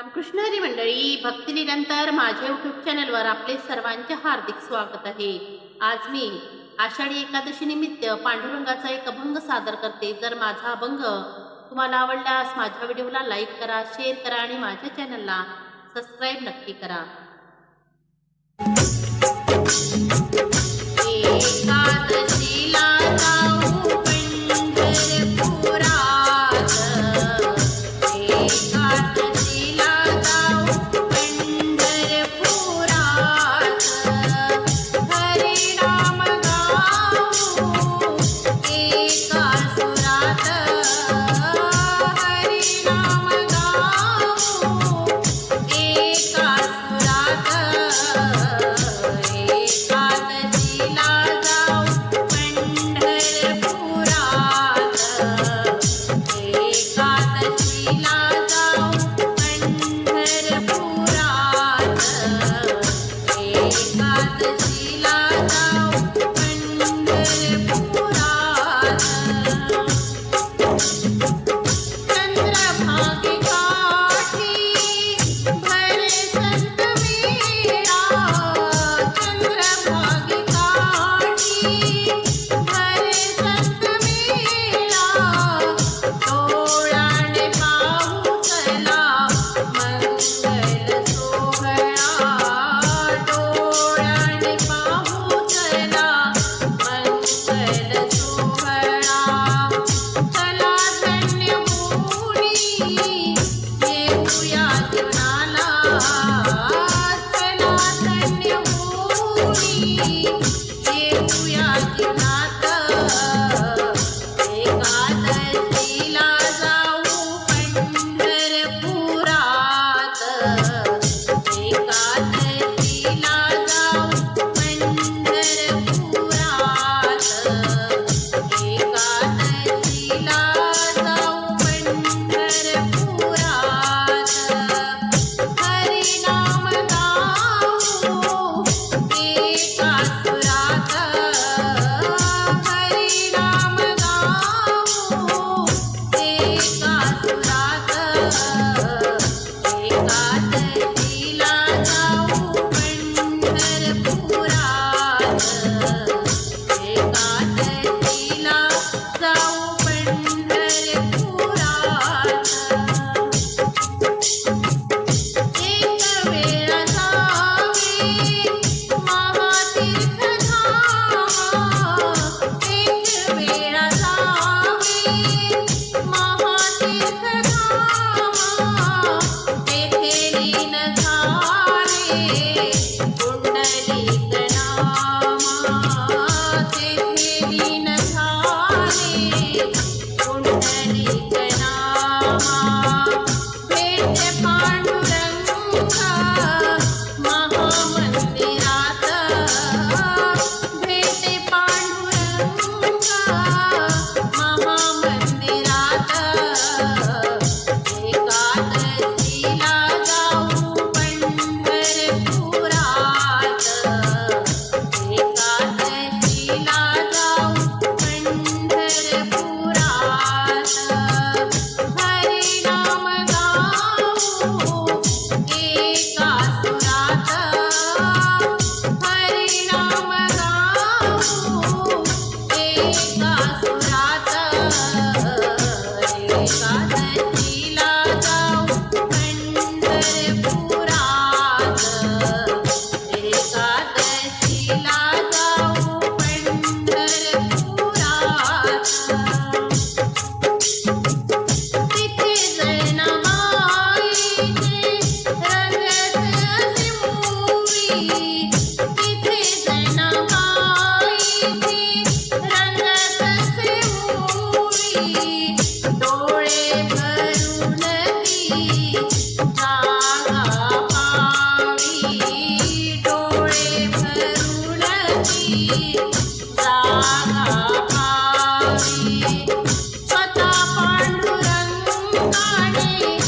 रामकृष्ण हरी मंडळी भक्ती निरंतर माझ्या युट्यूब चॅनलवर आपले सर्वांचे हार्दिक स्वागत आहे. आज मी आषाढी एकादशी निमित्त पांडुरंगाचा एक अभंग सादर करते. जर माझा अभंग तुम्हाला आवडल्यास माझ्या व्हिडिओला लाईक करा शेअर करा आणि माझ्या चॅनलला सबस्क्राईब नक्की करा. Ekadashi Thank you. Thank you.